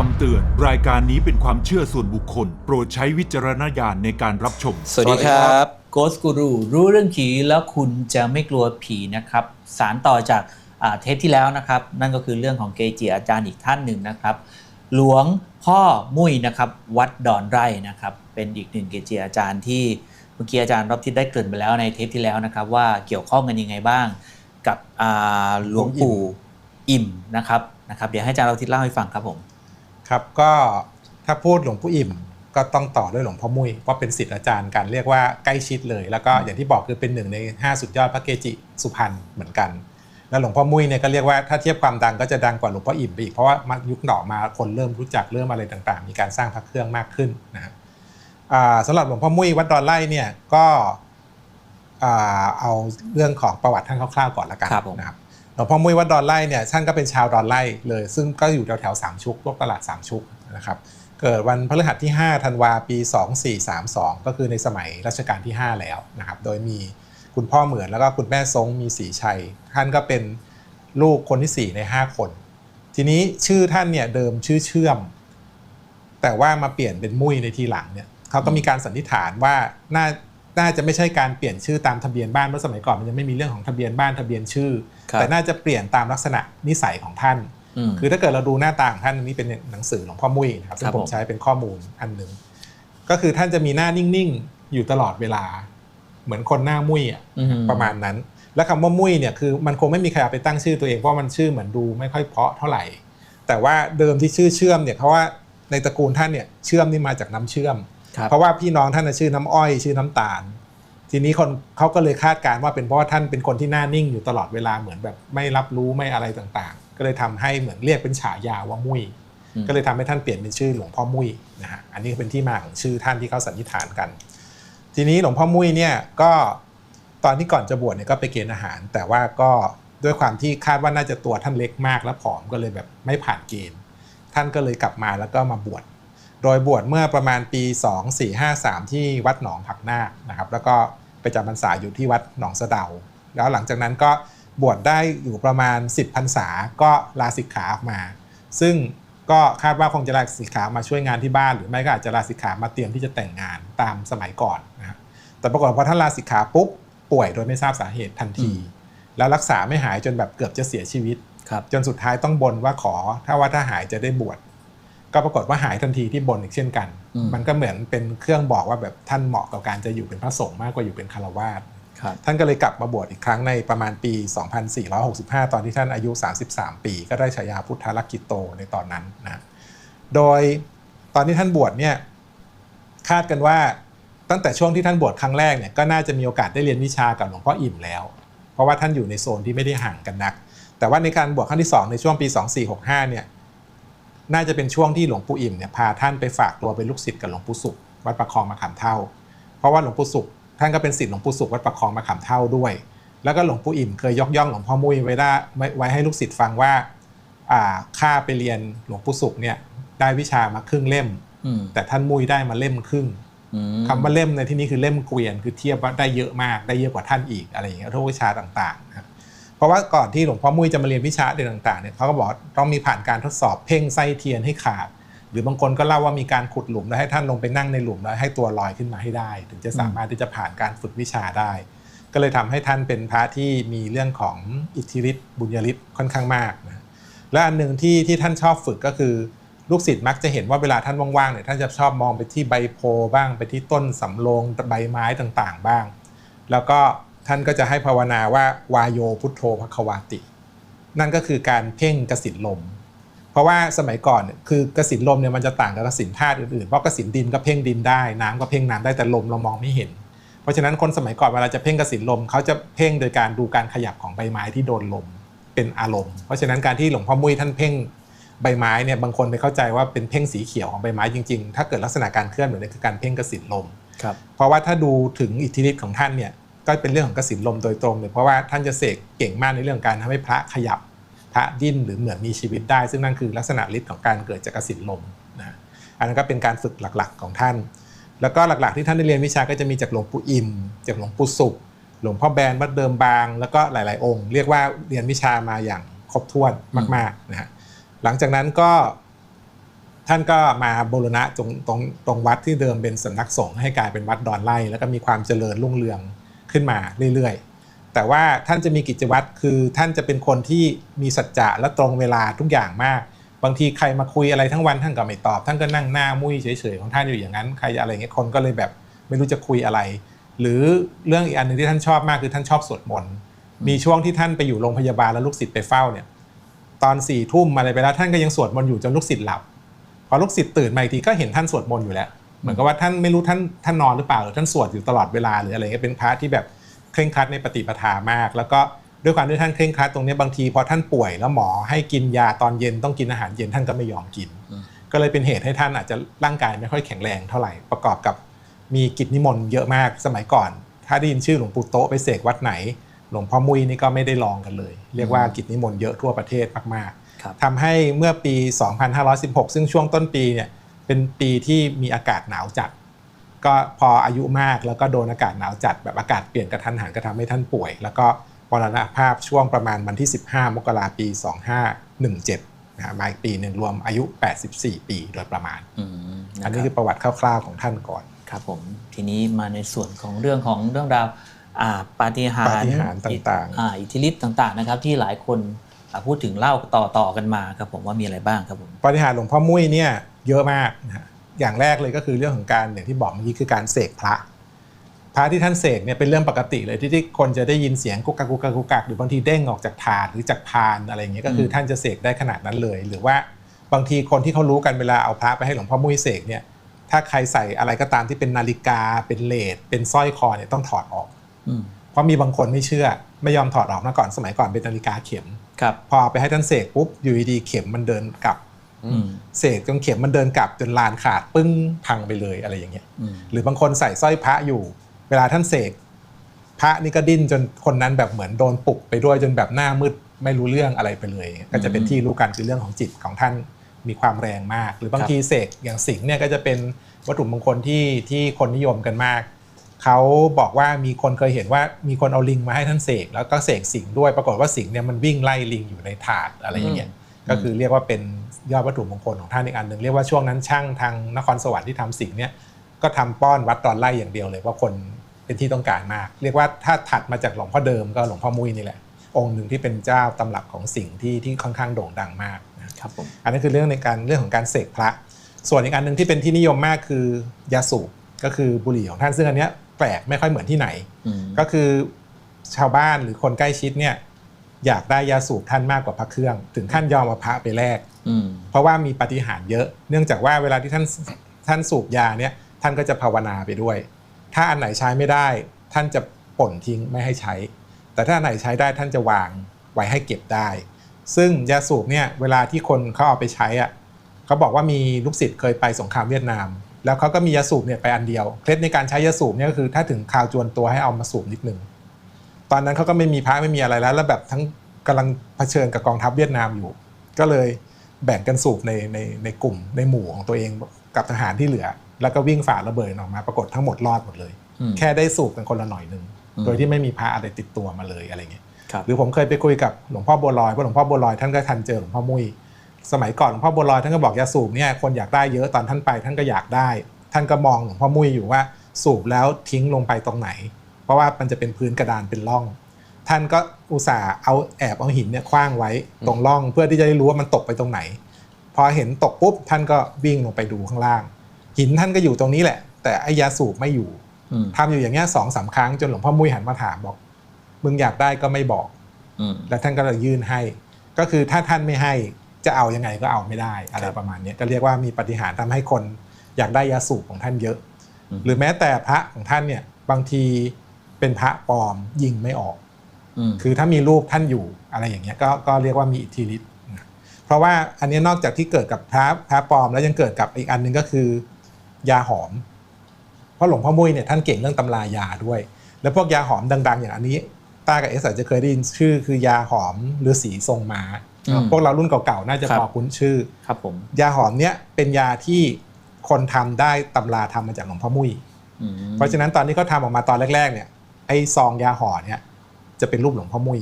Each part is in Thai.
คำเตือน รายการนี้เป็นความเชื่อส่วนบุคคล โปรดใช้วิจารณญาณในการรับชม สวัสดีครับโกสกูรูรู้เรื่องผีแล้วคุณจะไม่กลัวผีนะครับ สารต่อจากอ่าเทปที่แล้วนะครับ นั่นก็คือเรื่องของเกจิอาจารย์อีกท่านหนึ่งนะครับ หลวงพ่อมุ้ยนะครับ วัดดอนไร่นะครับ เป็นอีกหนึ่งเกจิอาจารย์ที่เมื่อกี้อาจารย์รอบทิศได้เกริ่นไปแล้วในเทปที่แล้วนะครับ ว่าเกี่ยวข้องกันยังไงบ้าง กับอ่าหลวงปู่อิ่มนะครับนะครับ เดี๋ยวให้อาจารย์รอบทิศเล่าให้ฟังครับผม ครับก็ถ้าพูดหลวงปู่อิ่มก็ต้องต่อด้วยหลวงพ่อมุ้ยว่าเป็นศิษย์อาจารย์กันเรียกว่าใกล้ชิดเลย แล้วก็อย่างที่บอกคือเป็นหนึ่งใน 5 สุดยอดพระเกจิสุพรรณเหมือนกัน แล้วหลวงพ่อมุ้ยเนี่ยก็เรียกว่าถ้าเทียบความดังก็จะดังกว่าหลวงพ่ออิ่มไปอีกเพราะว่ามายุคหน่อมาคนเริ่มรู้จักเริ่มอะไรต่างๆ มีการสร้างพระเครื่องมากขึ้นนะฮะอ่าสำหรับหลวงพ่อมุ้ยวัดดอนไร่เนี่ยก็อ่าเอาเรื่องของประวัติท่านคร่าวๆก่อนละกันครับผมนะครับ หลวงพ่อมุ้ยวัดดอนไร่เนี่ยท่านก็เป็นชาวดอนไร่เลย ซึ่งก็อยู่แถวแถวสามชุกพวกตลาดสามชุกนะครับเกิดวันพฤหัสที่ 5 ธันวาปี 2432 ก็คือในสมัยรัชกาลที่ 5 แล้วนะครับ โดยมีคุณพ่อเหมือนแล้วก็คุณแม่ทรงมีสีชัย ท่านก็เป็นลูกคนที่ 4 ใน 5 คน ทีนี้ชื่อท่านเนี่ยเดิมชื่อเชื่อม แต่ว่ามาเปลี่ยนเป็นมุ้ยในทีหลังเนี่ยเขาก็มีการสันนิษฐานว่าน่า น่าจะไม่ใช่การเปลี่ยนชื่อตามทะเบียนบ้านเพราะสมัยก่อนมันยังไม่มีเรื่องของทะเบียนบ้านทะเบียนชื่อครับแต่น่าจะเปลี่ยนตามลักษณะนิสัยของท่านอืมคือถ้าเกิดเราดูหน้าตาของท่านอันนี้เป็นหนังสือหลวงพ่อมุ้ยนะครับซึ่ครังบผผมมใช้เป็นข้อมูลอันหนึ่งก็คือท่านจะมีหน้านิ่งๆอยู่ตลอดเวลา เหมือนคนหน้ามุ้ยอะอืประมาณนั้น และคำว่ามุ้ยเนี่ยคือมันคงไม่มีใครเอาไปตั้งชื่อตัวเองเพราะมันชื่อเหมือนดูไม่ค่อยเพราะเท่าไหร่ แต่ว่าเดิมที่ชื่อเชื่อมเนี่ยเพราะว่าในตระกูลท่านเนี่ยเชื่อมนี่มาจากน้ำเชื่อมครับ เพราะว่าพี่น้องท่านน่ะชื่อน้ำอ้อยชื่อน้ำตาล ทีนี้คนเขาก็เลยคาดการณ์ว่าเป็นเพราะว่าท่านเป็นคนที่หน้านิ่งอยู่ตลอดเวลาเหมือนแบบไม่รับรู้ไม่อะไรต่างๆ ก็เลยทำให้เหมือนเรียกเป็นฉายาว่ามุ้ยอืมก็เลยทำให้ท่านเปลี่ยนเป็นชื่อหลวงพ่อมุ้ยนะฮะอันนี้เป็นที่มาของชื่อท่านที่เขาสันนิษฐานกัน ทีนี้หลวงพ่อมุ้ยเนี่ยก็ตอนที่ก่อนจะบวชเนี่ยก็ไปเกณฑ์อาหาร แต่ว่าก็ด้วยความที่คาดว่าน่าจะตัวท่านเล็กมากและผอมก็เลยแบบไม่ผ่านเกณฑ์ ท่านก็เลยกลับมาแล้วก็มาบวช โดยบวชเมื่อประมาณปี 2453 ที่วัดหนองผักนาคนะครับ แล้วก็ไปจำพรรษาอยู่ที่วัดหนองสะเดา แล้วหลังจากนั้นก็บวชได้อยู่ประมาณ 10พรรษาก็ลาสิกขาออกมา ซึ่งก็คาดว่าคงจะลาสิกขามาช่วยงานที่บ้าน หรือไม่ก็อาจจะลาสิกขามาเตรียมที่จะแต่งงานตามสมัยก่อนนะครับแต่ปรากฏว่าพอท่านลาสิกขาปุ๊บป่วยโดยไม่ทราบสาเหตุทันที แล้วรักษาไม่หายจนแบบเกือบจะเสียชีวิตครับจนสุดท้ายต้องบนว่าขอถ้าว่าถ้าหายจะได้บวช ก็ปรากฏว่าหายทันทีที่บนอีกเช่นกันอืมมันก็เหมือนเป็นเครื่องบอกว่าแบบท่านเหมาะกับการจะอยู่เป็นพระสงฆ์มากกว่าอยู่เป็นคารวาสถ์ครับท่านก็เลยกลับมาบวชอีกครั้งในประมาณปี 2465 ตอนที่ท่านอายุ 33 ปี ก็ได้ฉายาพุทธลักกิโตในตอนนั้นนะ โดยตอนที่ท่านบวชเนี่ยคาดกันว่าตั้งแต่ช่วงที่ท่านบวชครั้งแรกเนี่ยก็น่าจะมีโอกาสได้เรียนวิชากับหลวงพ่ออิ่มแล้ว เพราะว่าท่านอยู่ในโซนที่ไม่ได้ห่างกันนัก แต่ว่าในการบวชครั้งที่ 2 ในช่วงปี 2465 เนี่ย น่าจะเป็นช่วงที่หลวงปู่อิ่มเนี่ยพาท่านไปฝากตัวเป็นลูกศิษย์กับหลวงปู่สุขวัดประคองมาขามเท่า เพราะว่าหลวงปู่สุขท่านก็เป็นศิษย์หลวงปู่สุขวัดประคองมาขามเท่าด้วย แล้วก็หลวงปู่อิ่มเคยยกย่องหลวงพ่อมุ้ยไว้ได้ไว้ให้ลูกศิษย์ฟังว่าอ่าข้าไปเรียนหลวงปู่สุขเนี่ยได้วิชามาครึ่งเล่มอืมแต่ท่านมุ้ยได้มาเล่มครึ่งอืมคำว่าเล่มในที่นี้คือเล่มเกวียนคือเทียบว่าได้เยอะมากได้เยอะกว่าท่านอีกอะไรอย่างเงี้ยทุกวิชาต่างๆนะครับ เพราะว่าก่อนที่หลวงพ่อมุ้ยจะมาเรียนวิชาเด่นต่างๆเนี่ยเขาก็บอกต้องมีผ่านการทดสอบเพ่งไส้เทียนให้ขาด หรือบางคนก็เล่าว่ามีการขุดหลุมแล้วให้ท่านลงไปนั่งในหลุมแล้วให้ตัวลอยขึ้นมาให้ได้ ถึงจะสามารถที่จะผ่านการฝึกวิชาได้ ก็เลยทำให้ท่านเป็นพระที่มีเรื่องของอิทธิฤทธิ์บุญญฤทธิ์ค่อนข้างมากนะและอันหนึ่งที่ที่ท่านชอบฝึกก็คือลูกศิษย์มักจะเห็นว่าเวลาท่านว่างๆเนี่ยท่านจะชอบมองไปที่ใบโพบ้างไปที่ต้นสำโรงใบไม้ต่างๆบ้าง แล้วก็ ท่านก็จะให้ภาวนาว่าวายโยพุทโธภควาติ นั่นก็คือการเพ่งกสินลม เพราะว่าสมัยก่อนเนี่ยคือกสินลมเนี่ยมันจะต่างกับกสินธาตุอื่นๆ เพราะกสินดินก็เพ่งดินได้ น้ำก็เพ่งน้ำได้แต่ลมเรามองไม่เห็น เพราะฉะนั้นคนสมัยก่อนเวลาจะเพ่งกสินลมเขาจะเพ่งโดยการดูการขยับของใบไม้ที่โดนลมเป็นอารมณ์ เพราะฉะนั้นการที่หลวงพ่อมุ้ยท่านเพ่งใบไม้เนี่ยบางคนไปเข้าใจว่าเป็นเพ่งสีเขียวของใบไม้จริงๆ ถ้าเกิดลักษณะการเคลื่อนแบบนี้คือการเพ่งกสินลมครับเพราะว่าถ้าดูถึงอิทธิฤทธิ์ของท่านเนี่ย ก็เป็นเรื่องของกสินลมโดยตรงเลยเพราะว่าท่านจะเสกเก่งมากในเรื่องการทำให้พระขยับพระดิ้นหรือเหมือนมีชีวิตได้ ซึ่งนั่นคือลักษณะฤทธิ์ของการเกิดจากกสินลมนะอันนั้นก็เป็นการฝึกหลักๆของท่าน แล้วก็หลักๆที่ท่านได้เรียนวิชาก็จะมีจากหลวงปู่อิมจากหลวงปู่สุข หลวงพ่อแบนวัดเดิมบาง แล้วก็หลาย ๆ องค์ เรียกว่าเรียนวิชามาอย่างครบถ้วนมากๆนะฮะหลังจากนั้นก็ท่านก็มาบูรณะตรงตรงตรงวัดที่เดิมเป็นสำนักสงฆ์ให้กลายเป็นวัดดอนไล่แล้วก็มีความเจริญรุ่งเรือง ขึ้นมาเรื่อยๆ แต่ว่าท่านจะมีกิจวัตรคือท่านจะเป็นคนที่มีสัจจะและตรงเวลาทุกอย่างมาก บางทีใครมาคุยอะไรทั้งวันท่านก็ไม่ตอบ ท่านก็นั่งหน้ามุ้ยเฉยๆของท่านอยู่อย่างนั้นใครอะไรเงี้ยคนก็เลยแบบไม่รู้จะคุยอะไร หรือเรื่องอีกอันหนึ่งที่ท่านชอบมากคือท่านชอบสวดมนต์มีช่วงที่ท่านไปอยู่โรงพยาบาลแล้วลูกศิษย์ไปเฝ้าเนี่ยตอนสี่ทุ่มอะไรไปแล้วท่านก็ยังสวดมนต์อยู่จนลูกศิษย์หลับพอลูกศิษย์ตื่นมาอีกทีก็เห็นท่านสวดมนต์อยู่แล้ว เหมือนกับว่าท่านไม่รู้ท่านท่านนอนหรือเปล่าหรือท่านสวดอยู่ตลอดเวลาหรืออะไรเงี้ยเป็นพระที่แบบเคร่งครัดในปฏิปทามาก แล้วก็ด้วยความที่ท่านเคร่งครัดตรงเนี้ยบางทีพอท่านป่วยแล้วหมอให้กินยาตอนเย็นต้องกินอาหารเย็นท่านก็ไม่ยอมกินอืมก็เลยเป็นเหตุให้ท่านอาจจะร่างกายไม่ค่อยแข็งแรงเท่าไหร่ประกอบกับมีกิจนิมนต์เยอะมากสมัยก่อน ถ้าได้ยินชื่อหลวงปู่โตะไปเสกวัดไหน หลวงพ่อมุ้ยนี่ก็ไม่ได้ลองกันเลย เรียกว่ากิจนิมนต์เยอะทั่วประเทศมากๆครับทำให้เมื่อปี 2516 ซึ่งช่วงต้นปีเนี่ย เป็นปีที่มีอากาศหนาวจัด ก็พออายุมากแล้วก็โดนอากาศหนาวจัด แบบอากาศเปลี่ยนกระทันหันก็ทำให้ท่านป่วย แล้วก็มรณภาพช่วงประมาณวันที่ 15 มกราปี 2517นะฮะมาอีกปีหนึ่งรวมอายุ 84 ปีโดยประมาณอืมอันนะนี้คคืรับอประวัติคร่าวๆของท่านก่อนครับผมทีนี้มาในส่วนของเรื่องของเรื่องราวอ่าปาฏิหาปาริฏิย์หาริย์ต่างๆอ่อิทธิฤทธิ์ต่างๆนะครับที่หลายคนอ่าพูดถึงเล่าต่อต่อๆกันมาครับผมว่ามีอะไรบ้างครับผมปาฏิหาริย์หลวงพ่อมุ้ยเนี่ย เยอะมากนะฮะอย่างแรกเลยก็คือเรื่องของการอย่างที่บอกเมื่อกี้คือการเสกพระ พระที่ท่านเสกเนี่ยเป็นเรื่องปกติเลยที่ที่คนจะได้ยินเสียงกุกกักกุกกักกุกกักหรือบางทีเด้งออกจากถาดหรือจากพานอะไรอย่างเงี้ยก็คืออมท่านจะเสกได้ขนาดนั้นเลย หรือว่าบางทีคนที่เขารู้กันเวลาเอาพระไปให้หลวงพ่อมุ้ยเสกเนี่ยถ้าใครใส่อะไรก็ตามที่เป็นนาฬิกา เป็นเลสเป็นสร้อยคอเนี่ยต้องถอดออกอืมเพราะมีบางคนไม่เชื่อ ไม่ยอมถอดออกมาก่อนสมัยก่อนเป็นนาฬิกาเข็มครับพอเอาไปให้ท่านเสกปุ๊บอยู่ดีๆเข็มมันเดินกลับอืม เสกจนเข็มมันเดินกลับจนลานขาดปึ้งพังไปเลยอะไรอย่างเงี้ยอืมหรือบางคนใส่สร้อยพระอยู่ เวลาท่านเสกพระนี่ก็ดิ้นจนคนนั้นแบบเหมือนโดนปลุกไปด้วยจนแบบหน้ามืดไม่รู้เรื่องอะไรไปเลย ก็จะเป็นที่รู้กันคือเรื่องของจิตของท่านมีความแรงมาก หรือบางทีเสกอย่างสิงห์เนี่ยก็จะเป็นวัตถุมงคลที่ที่คนนิยมกันมากเขาบอกว่ามีคนเคยเห็นว่ามีคนเอาลิงมาให้ท่านเสกแล้วก็เสกสิงห์ด้วยปรากฏว่าสิงห์เนี่ยมันวิ่งไล่ลิงอยู่ในถาดอะไรอย่างเงี้ย ก็คือเรียกว่าเป็นยอดวัตถุมงคลของท่านอีกอันหนึ่งเรียกว่าช่วงนั้นช่างทางนครสวรรค์ที่ทำสิ่งเนี้ยก็ทำป้อนวัดตอนไล่อย่างเดียวเลยว่าคนเป็นที่ต้องการมาก เรียกว่าถ้าถัดมาจากหลวงพ่อเดิมก็หลวงพ่อมุ้ยนี่แหละ องค์หนึ่งที่เป็นเจ้าตำรับของสิ่งที่ที่ค่อนข้างโด่งดังมากนะครับผมอันนี้คือเรื่องในการเรื่องของการเสกพระ ส่วนอีกอันหนึ่งที่เป็นที่นิยมมากคือยาสูบก็คือบุหรี่ของท่านซึ่งอันเนี้ยแปลกไม่ค่อยเหมือนที่ไหนอืมก็คือชาวบ้านหรือคนใกล้ชิดเนี่ย อยากได้ยาสูบท่านมากกว่าพระเครื่อง ถึงขั้นยอมเอาพระไปแลกอืมเพราะว่ามีปาฏิหารย์เยอะ เนื่องจากว่าเวลาที่ท่านท่านสูบยาเนี่ยท่านก็จะภาวนาไปด้วย ถ้าอันไหนใช้ไม่ได้ ท่านจะป่นทิ้งไม่ให้ใช้ แต่ถ้าอันไหนใช้ได้ท่านจะวางไว้ให้เก็บได้ ซึ่งยาสูบเนี่ยเวลาที่คนเขาเอาไปใช้อะเขาบอกว่ามีลูกศิษย์เคยไปสงครามเวียดนาม แล้วเขาก็มียาสูบเนี่ยไปอันเดียวเคล็ดในการใช้ยาสูบเนี่ยก็คือถ้าถึงคราวจวนตัวให้เอามาสูบนิดนึงต อนนั้นเขาก็ไม่มีพระไม่มีอะไรแล้ว แล้วแบบทั้งกำลังเผชิญกับกองทัพเวียดนามอยู่ ก็เลยแบ่งกันสูบในในในกลุ่มในหมู่ของตัวเองกับทหารที่เหลือ แล้วก็วิ่งฝ่าระเบิดออกมา ปรากฏทั้งหมดรอดหมดเลยอืมแค่ได้สูบกันคนละหน่อยหนึ่งอืมโดยที่ไม่มีพระอะไรติดตัวมาเลยอะไรเงี้ยครับหรือผมเคยไปคุยกับหลวงพ่อบัวลอยเพราะหลวงพ่อบัวลอยท่านก็ทันเจอหลวงพ่อมุ้ยสมัยก่อนหลวงพ่อบัวลอยท่านก็บอกยาสูบเนี่ยคนอยากได้เยอะตอนท่านไปท่านก็อยากได้ ท่านก็มองหลวงพ่อมุ้ยอยู่ว่าสูบแล้วทิ้งลงไปตรงไหน เพราะว่ามันจะเป็นพื้นกระดานเป็นร่อง ท่านก็อุตส่าห์เอาแอบเอาหินเนี่ยคว้างไว้ตรงร่องเพื่อที่จะได้รู้ว่ามันตกไปตรงไหน พอเห็นตกปุ๊บท่านก็วิ่งลงไปดูข้างล่าง หินท่านก็อยู่ตรงนี้แหละ แต่ไอ้ยาสูบไม่อยู่อืมทำอยู่อย่างเงี้ยสองสามครั้งจนหลวงพ่อมุ้ยหันมาถามบอกมึงอยากได้ก็ไม่บอกอืมแล้วท่านก็เลยยื่นให้ ก็คือถ้าท่านไม่ให้จะเอายังไงก็เอาไม่ได้อะไรครับประมาณเนี้ยก็เรียกว่ามีปาฏิหารย์ทำให้คนอยากได้ยาสูบของท่านเยอะอืมหรือแม้แต่พระของท่านเนี่ยบางที เป็นพระปลอมยิงไม่ออกอืมคือถ้ามีรูปท่านอยู่อะไรอย่างเงี้ยก็ก็เรียกว่ามีอิทธิฤทธิ์นะเพราะว่าอันเนี้ยนอกจากที่เกิดกับพระพระปลอมแล้วยังเกิดกับอีกอันหนึงก็คือยาหอม เพราะหลวงพ่อมุ้ยเนี่ยท่านเก่งเรื่องตำรายาด้วย แล้วพวกยาหอมดัง ๆ อย่างอันนี้ต้ากับเอสอาจจะเคยได้ยินชื่อ คือยาหอมหรือสีทรงม้าอืมพวกเรารุ่นเก่าๆน่าจะครับพอคุ้นชื่อครับผมยาหอมเนี่ยเป็นยาที่คนทำได้ตำราทำมาจากหลวงพ่อมุ้ยอืมเพราะฉะนั้นตอนที่เขาทำออกมาตอนแรกๆเนี่ย ไอ้ซองยาห่อเนี่ยจะเป็นรูปหลวงพ่อมุ้ย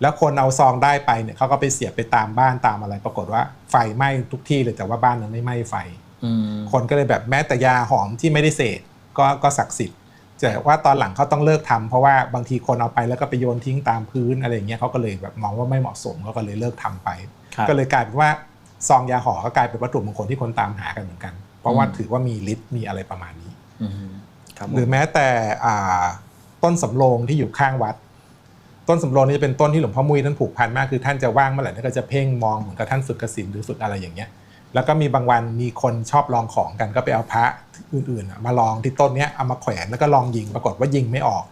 แล้วคนเอาซองได้ไปเนี่ยเขาก็ไปเสียบไปตามบ้านตามอะไร ปรากฏว่าไฟไหม้ทุกที่เลยแต่ว่าบ้านนั้นไม่ไหม้ไฟอืมคนก็เลยแบบแม้แต่ยาหอมที่ไม่ได้เสพก็ก็ศักดิ์สิทธิ์แต่ว่าตอนหลังเขาต้องเลิกทำเพราะว่าบางทีคนเอาไปแล้วก็ไปโยนทิ้งตามพื้นอะไรอย่างเงี้ยเขาก็เลยแบบมองว่าไม่เหมาะสมเขาก็เลยเลิกทำไปครับก็เลยกลายเป็นว่าซองยาหอก็กลายเป็นวัตถุมงคลที่คนตามหากันเหมือนกัน เพราะว่าอืมถือว่ามีฤทธิ์มีอะไรประมาณนี้อืมครับผมหรือแม้แต่อ่า ต้นสำโรงที่อยู่ข้างวัด ต้นสำโรงนี่จะเป็นต้นที่หลวงพ่อมุ้ยท่านผูกพันมากคือท่านจะว่างเมื่อไหร่ท่านก็จะเพ่งมองเหมือนกับท่านฝึกกสินหรือฝึกอะไรอย่างเงี้ย แล้วก็มีบางวันมีคนชอบลองของกันก็ไปเอาพระอื่นๆอะมาลองที่ต้นเนี้ยเอามาแขวนแล้วก็ลองยิงปรากฏว่ายิงไม่ออก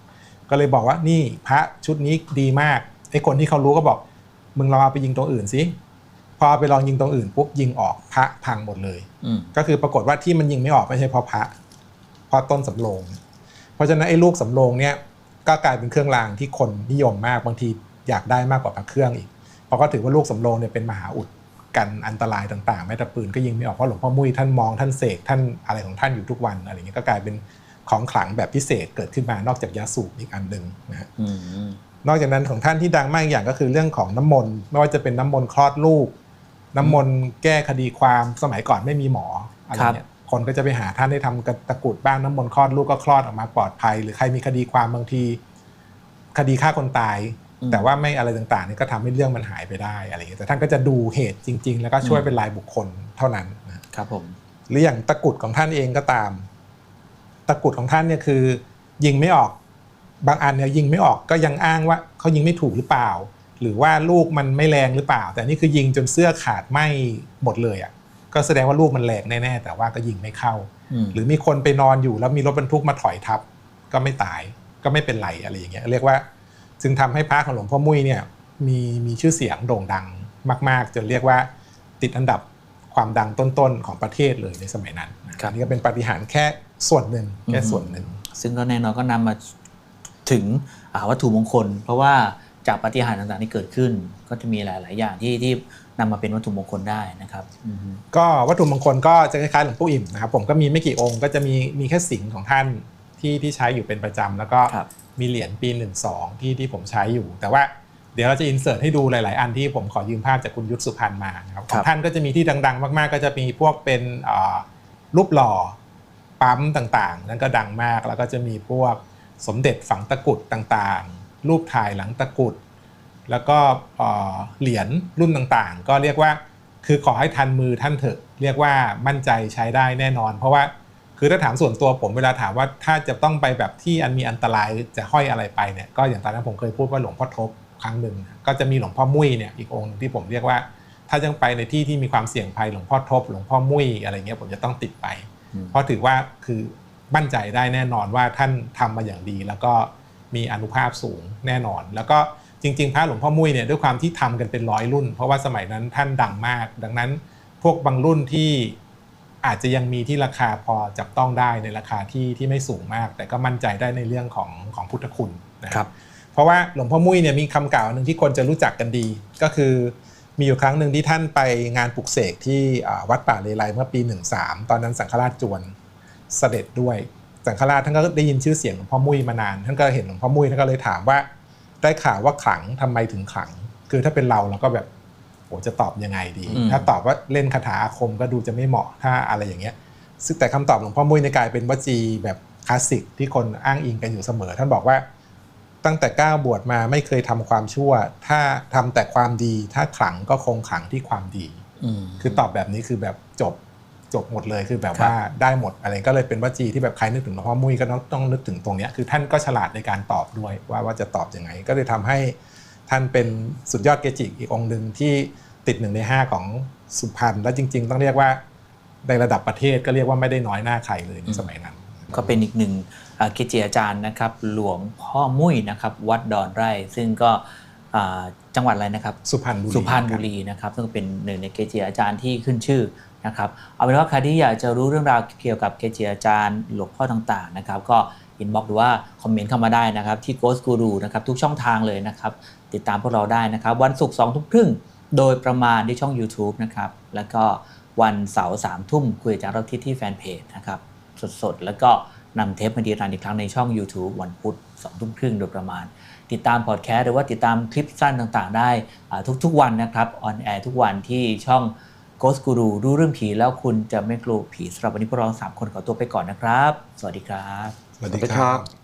ก็เลยบอกว่านี่พระชุดนี้ดีมากไอ้คนที่เขารู้ก็บอกมึงลองเอาไปยิงตรงอื่นสิพอเอาไปลองยิงตรงอื่นปุ๊บยิงออกพระพังหมดเลยอืมก็คือปรากฏว่าที่มันยิงไม่ออกไม่ใช่เพราะพระเพราะต้นสำโรง เพราะฉะนั้นไอ้ลูกสำโรงเนี่ยก็กลายเป็นเครื่องรางที่คนนิยมมากบางทีอยากได้มากกว่าพระเครื่องอีก เพราะก็ถือว่าลูกสำโรงเนี่ยเป็นมหาอุดกันอันตรายต่างๆแม้แต่ปืนก็ยิงไม่ออกเพราะหลวงพ่อมุ้ยท่านมองท่านเสกท่านอะไรของท่านอยู่ทุกวันอะไรเงี้ยก็กลายเป็นของขลังแบบพิเศษเกิดขึ้นมานอกจากยาสูบอีกอันหนึ่งนะฮะนอกจากนั้นของท่านที่ดังมากอย่างก็คือเรื่องของน้ำมนต์ไม่ว่าจะเป็นน้ำมนต์คลอดลูก น้ำมนต์แก้คดีความสมัยก่อนไม่มีหมออะไรเนี่ย คนก็จะไปหาท่านได้ทำกระตะกรุดบ้างน้ำมนต์คลอดลูกก็คลอดออกมาปลอดภัย หรือใครมีคดีความบางที คดีฆ่าคนตายอืมแต่ว่าไม่อะไรต่างๆนี่ก็ทำให้เรื่องมันหายไปได้อะไรอย่างเงี้ยแต่ท่านก็จะดูเหตุจริง ๆ แล้วก็ช่วยอืมเป็นรายบุคคลเท่านั้นนะครับผมหรืออย่างตะกรุดของท่านเองก็ตาม ตะกรุดของท่านเนี่ยคือ ยิงไม่ออกบางอันเนี่ยยิงไม่ออกก็ยังอ้างว่าเขายิงไม่ถูกหรือเปล่า หรือว่าลูกมันไม่แรงหรือเปล่า แต่นี่คือยิงจนเสื้อขาดไหมหมดเลยอะ ก็แสดงว่าลูกมันแรงแน่ๆแต่ว่าก็ยิงไม่เข้าอืมหรือมีคนไปนอนอยู่แล้วมีรถบรรทุกมาถอยทับ ก็ไม่ตายก็ไม่เป็นไรอะไรอย่างเงี้ยเรียกว่า จึงทำให้พระของหลวงพ่อมุ้ยเนี่ยมีมีชื่อเสียงโด่งดังมาก ๆจนเรียกว่า ติดอันดับความดังต้นๆของประเทศเลยในสมัยนั้นนะครับอันนี้ก็เป็นปาฏิหารย์แค่ส่วนหนึ่งแค่ส่วนหนึ่ง ซึ่งก็แน่นอนก็นำมาถึงอ่าวัตถุมงคล เพราะว่า จากปาฏิหารย์ต่างๆที่เกิดขึ้น ก็จะมีหลาย ๆ อย่างที่ที่นำมาเป็นวัตถุมงคลได้นะครับอืมก็วัตถุมงคลก็จะคล้ายๆหลวงปู่อิ่มนะครับ ผมก็มีไม่กี่องค์ก็จะมีมีแค่สิงห์ของท่านที่ที่ใช้อยู่เป็นประจำแล้วก็ครับมีเหรียญปีหนึ่งสองที่ที่ผมใช้อยู่ แต่ว่าเดี๋ยวเราจะอินเสิร์ตให้ดูหลาย ๆ อันที่ผมขอยืมภาพจากคุณยุทธสุพันธ์มานะครับของท่านก็จะมีที่ดัง ๆ มาก ๆ ก็จะมีพวกเป็นอ่ารูปหล่อปั๊มต่าง ๆ นั่นก็ดังมากแล้วก็จะมีพวกสมเด็จฝังตะกรุดต่างๆ รูปถ่ายหลังตะกุด แล้วก็เหรียญรุ่นต่างๆ ก็เรียกว่าคือขอให้ทันมือท่านเถอะ เรียกว่ามั่นใจใช้ได้แน่นอน เพราะว่าคือถ้าถามส่วนตัวผมเวลาถามว่าถ้าจะต้องไปแบบที่อันมีอันตรายจะห้อยอะไรไปเนี่ยก็อย่างตอนนั้นผมเคยพูดว่าหลวงพ่อทบครั้งหนึ่งก็จะมีหลวงพ่อมุ้ยเนี่ยอีกองค์ที่ผมเรียกว่า ถ้ายังไปในที่ที่มีความเสี่ยงภัยหลวงพ่อทบหลวงพ่อมุ้ยอะไรเงี้ยผมจะต้องติดไป เพราะถือว่าคือมั่นใจได้แน่นอนว่าท่านทำมาอย่างดีแล้วก็ มีอนุภาพสูงแน่นอน แล้วก็จริง ๆ พระหลวงพ่อมุ้ยเนี่ยด้วยความที่ทำกันเป็นร้อยรุ่น เพราะว่าสมัยนั้นท่านดังมาก ดังนั้นพวกบางรุ่นที่อาจจะยังมีที่ราคาพอจับต้องได้ในราคาที่ที่ไม่สูงมาก แต่ก็มั่นใจได้ในเรื่องของของพุทธคุณนะครับ เพราะว่าหลวงพ่อมุ้ยเนี่ยมีคำกล่าวหนึ่งที่คนจะรู้จักกันดี ก็คือมีอยู่ครั้งหนึ่งที่ท่านไปงานปลุกเสกที่อ่าวัดป่าเลไลเมื่อปี 13 ตอนนั้นสังฆราชจวนเสด็จด้วย สังฆราชท่านก็ได้ยินชื่อเสียงหลวงพ่อมุ้ยมานานท่านก็เห็นหลวงพ่อมุ้ยท่านก็เลยถามว่า ได้ข่าวว่าขลังทำไมถึงขลัง คือถ้าเป็นเราเราก็แบบโหจะตอบยังไงดีอืมถ้าตอบว่าเล่นคาถาอาคมก็ดูจะไม่เหมาะถ้าอะไรอย่างเงี้ย ซึ่งแต่คำตอบหลวงพ่อมุ้ยในยกลายเป็นวจีแบบคลาสสิกที่คนอ้างอิงกันอยู่เสมอ ท่านบอกว่าตั้งแต่ก้าวบวชมาไม่เคยทำความชั่ว ถ้าทำแต่ความดี ถ้าขลังก็คงขลังที่ความดีอืมคือตอบแบบนี้คือแบบจบ จบหมดเลยคือแบบครับว่าได้หมดอะไรก็เลยเป็นวจีที่แบบใครนึกถึงหลวงพ่อมุ้ยก็ต้องต้องนึกถึงตรงเนี้ยคือท่านก็ฉลาดในการตอบด้วยว่าว่าจะตอบยังไง ก็เลยทำให้ท่านเป็นสุดยอดเกจิอีกองค์หนึ่งที่ติดหนึ่งในห้าของสุพรรณและจริง ๆ ต้องเรียกว่าในระดับประเทศก็เรียกว่าไม่ได้น้อยหน้าใครเลยในสมัยนั้น ก็เป็นอีกหนึ่งอ่าเกจิอาจารย์นะครับ หลวงพ่อมุ้ยนะครับ วัดดอนไร่ซึ่งก็อ่าจังหวัดอะไรนะครับ สุพรรณบุรีสุพรรณบุรีนะครับซึ่งเป็นหนึ่งในเกจิอาจารย์ที่ขึ้นชื่อ นะครับเอาเป็นว่าใครที่อยากจะรู้เรื่องราวเกี่ยวกับเกจิอาจารย์หลวงพ่อต่างๆนะครับก็อินบ็อกหรือว่าคอมเมนต์เข้ามาได้นะครับที่ Ghost Guru นะครับทุกช่องทางเลยนะครับติดตามพวกเราได้นะครับวันศุกร์สองทุ่มครึ่งโดยประมาณที่ช่อง YouTube นะครับแล้วก็วันเสาร์สามทุ่มคุยอาจารย์เราทิศที่แฟนเพจนะครับสดๆ แล้วก็นำเทปมาดีรันอีกครั้งในช่อง YouTube วันพุธสองทุ่มครึ่งโดยประมาณ ติดตามพอดแคสต์หรือว่าติดตามคลิปสั้นต่างๆ ได้ทุกๆวันนะครับออนแอร์ทุกวันที่ช่อง Ghost Guru รู้เรื่องผีแล้วคุณจะไม่กลัวผีสำหรับวันนี้พวกเราสามคนขอตัวไปก่อนนะครับ สวัสดีครับ สวัสดีสวัสดีคครัรับบ